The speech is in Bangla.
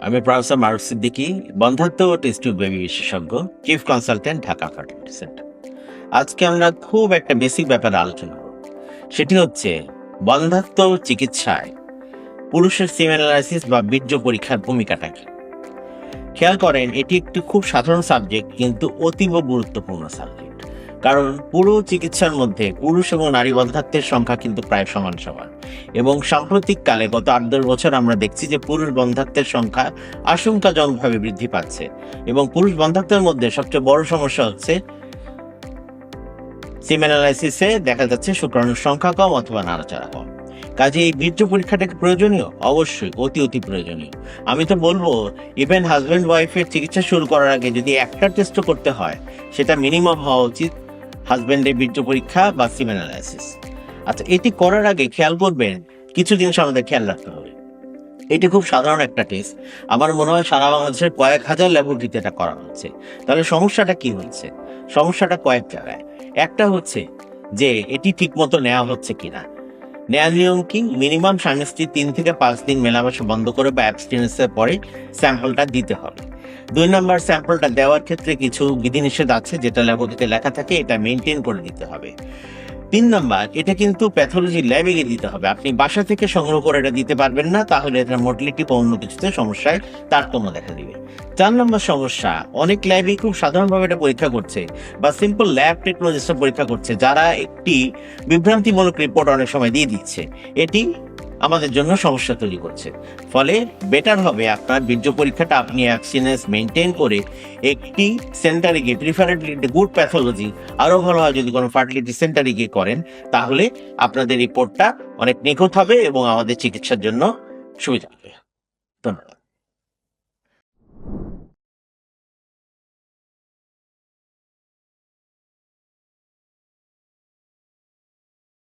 আমি বিশেষজ্ঞ, চিফ ঢাকা আজকে আমরা খুব একটা বেসিক সেটি হচ্ছে চিকিৎসায় পুরুষের সিমেনালাইসিস বা বীর্য পরীক্ষার ভূমিকাটা কি? খেয়াল করেন, এটি একটি খুব সাধারণ সাবজেক্ট, কিন্তু অতীব গুরুত্বপূর্ণ সাবজেক্ট। কারণ পুরো চিকিৎসার মধ্যে পুরুষ এবং নারী বন্ধাত্বের সংখ্যা কিন্তু প্রায় সমান সমান। এবং সাম্প্রতিক কালে গত আট দশ বছর আমরা দেখছি যে পুরুষ বন্ধাত্বের সংখ্যা আশঙ্কাজনকভাবে বৃদ্ধি পাচ্ছে। এবং পুরুষ বন্ধাত্বের মধ্যে সবচেয়ে বড় সমস্যা হচ্ছে সিমেনালাইসিসে দেখা যাচ্ছে শুক্রাণুর সংখ্যা কম অথবা নাড়াচাড়া কম। কাজে এই বীর্য পরীক্ষাটা কি প্রয়োজনীয়? অবশ্যই, অতি অতি প্রয়োজনীয়। আমি তো বলব ইভেন হাজব্যান্ড ওয়াইফের চিকিৎসা শুরু করার আগে যদি একটা টেস্টও করতে হয়, সেটা মিনিমাম হওয়া উচিত হাজব্যান্ডের বীর্য পরীক্ষা বা সিমেনালাইসিস আচ্ছা এটি করার আগে খেয়াল করবেন, কিছু জিনিস আমাদের খেয়াল রাখতে হবে। এটি খুব সাধারণ একটা টেস্ট আমার মনে হয় সারা বাংলাদেশের কয়েক হাজার ল্যাবরেটরিতে এটা করা হচ্ছে। তাহলে সমস্যাটা কি হচ্ছে? সমস্যাটা কয়েক জায়গায়। একটা হচ্ছে যে, এটি ঠিকমতো নেওয়া হচ্ছে কিনা। নেওয়া নিয়ম কি? মিনিমাম স্বামী তিন থেকে পাঁচ দিন মেলামেশা বন্ধ করে বা অ্যাবস্টিনেন্সের পরে স্যাম্পলটা দিতে হবে। দুই নম্বর স্যাম্পলটা দেওয়ার ক্ষেত্রে কিছু বিধিনিষেধ আছে, যেটা ল্যাবরেটরিতে লেখা থাকে, এটা মেনটেন করে দিতে হবে। তিন নাম্বার, এটা কিন্তু প্যাথোলজি ল্যাবে গিয়ে দিতে হবে। আপনি বাসা থেকে সংগ্রহ করে এটা দিতে পারবেন না, তাহলে এটার মোটিলিটি বা অন্য কিছুতে সমস্যায় তারতম্য দেখা দিবে। চার নম্বর সমস্যা, অনেক ল্যাবই খুব সাধারণভাবে এটা পরীক্ষা করছে বা সিম্পল ল্যাব টেকনোলজিস্ট পরীক্ষা করছে, যারা একটি বিভ্রান্তিমূলক রিপোর্ট অনেক সময় দিয়ে দিচ্ছে। এটি আমাদের জন্য সমস্যা তৈরি করছে। ফলে বেটার হবে আপনার বীর্য পরীক্ষাটা আপনি অ্যাক্সিনেস মেনটেন করে একটি সেন্টারে গিয়ে প্রিফারেটলি গুড প্যাথোলজি আরও ভালো হয় যদি কোনো ফার্টিলিটি সেন্টারে গিয়ে করেন, তাহলে আপনাদের রিপোর্টটা অনেক নিখুঁত হবে এবং আমাদের চিকিৎসার জন্য সুবিধা হবে। ধন্যবাদ।